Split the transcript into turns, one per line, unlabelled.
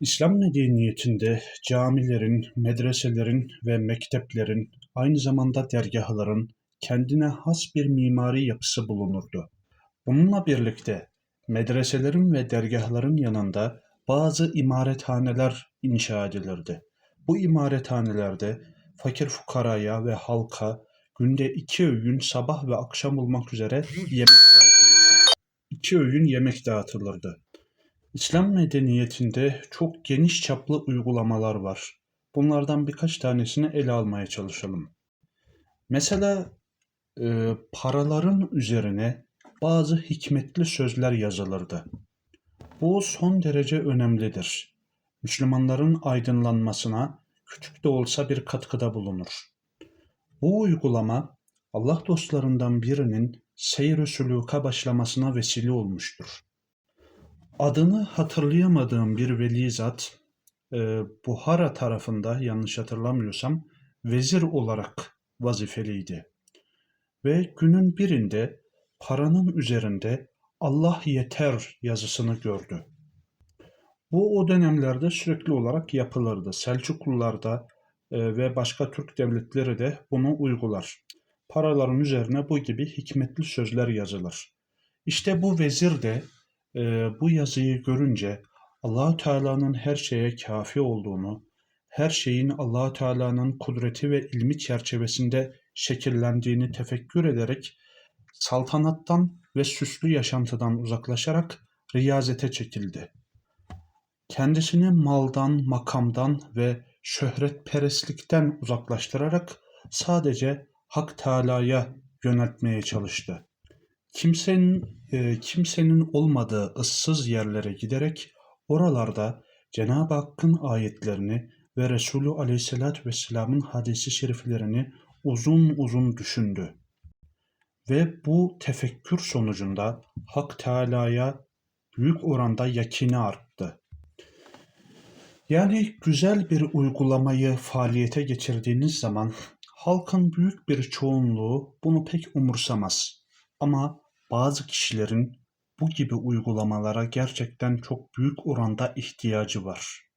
İslam medeniyetinde camilerin, medreselerin ve mekteplerin, aynı zamanda dergahların kendine has bir mimari yapısı bulunurdu. Bununla birlikte medreselerin ve dergahların yanında bazı imarethaneler inşa edilirdi. Bu imarethanelerde fakir fukaraya ve halka günde iki öğün sabah ve akşam olmak üzere yemek dağıtılırdı. İki öğün yemek dağıtılırdı. İslam medeniyetinde çok geniş çaplı uygulamalar var. Bunlardan birkaç tanesini ele almaya çalışalım. Mesela e, paraların üzerine bazı hikmetli sözler yazılırdı. Bu son derece önemlidir. Müslümanların aydınlanmasına küçük de olsa bir katkıda bulunur. Bu uygulama Allah dostlarından birinin seyr-i başlamasına vesile olmuştur. Adını hatırlayamadığım bir veli zat e, Buhara tarafında yanlış hatırlamıyorsam vezir olarak vazifeliydi. Ve günün birinde paranın üzerinde Allah yeter yazısını gördü. Bu o dönemlerde sürekli olarak yapılırdı. Selçuklularda e, ve başka Türk devletleri de bunu uygular. Paraların üzerine bu gibi hikmetli sözler yazılır. İşte bu vezir de e, bu yazıyı görünce Allahu Teala'nın her şeye kafi olduğunu, her şeyin Allahu Teala'nın kudreti ve ilmi çerçevesinde şekillendiğini tefekkür ederek saltanattan ve süslü yaşantıdan uzaklaşarak riyazete çekildi. Kendisini maldan, makamdan ve şöhretperestlikten uzaklaştırarak sadece Hak Teala'ya yöneltmeye çalıştı. Kimsenin e, kimsenin olmadığı ıssız yerlere giderek oralarda Cenab-ı Hakk'ın ayetlerini ve Resulü Aleyhisselatü Vesselam'ın hadisi şeriflerini uzun uzun düşündü. Ve bu tefekkür sonucunda Hak Teala'ya büyük oranda yakini arttı. Yani güzel bir uygulamayı faaliyete geçirdiğiniz zaman halkın büyük bir çoğunluğu bunu pek umursamaz. Ama bazı kişilerin bu gibi uygulamalara gerçekten çok büyük oranda ihtiyacı var.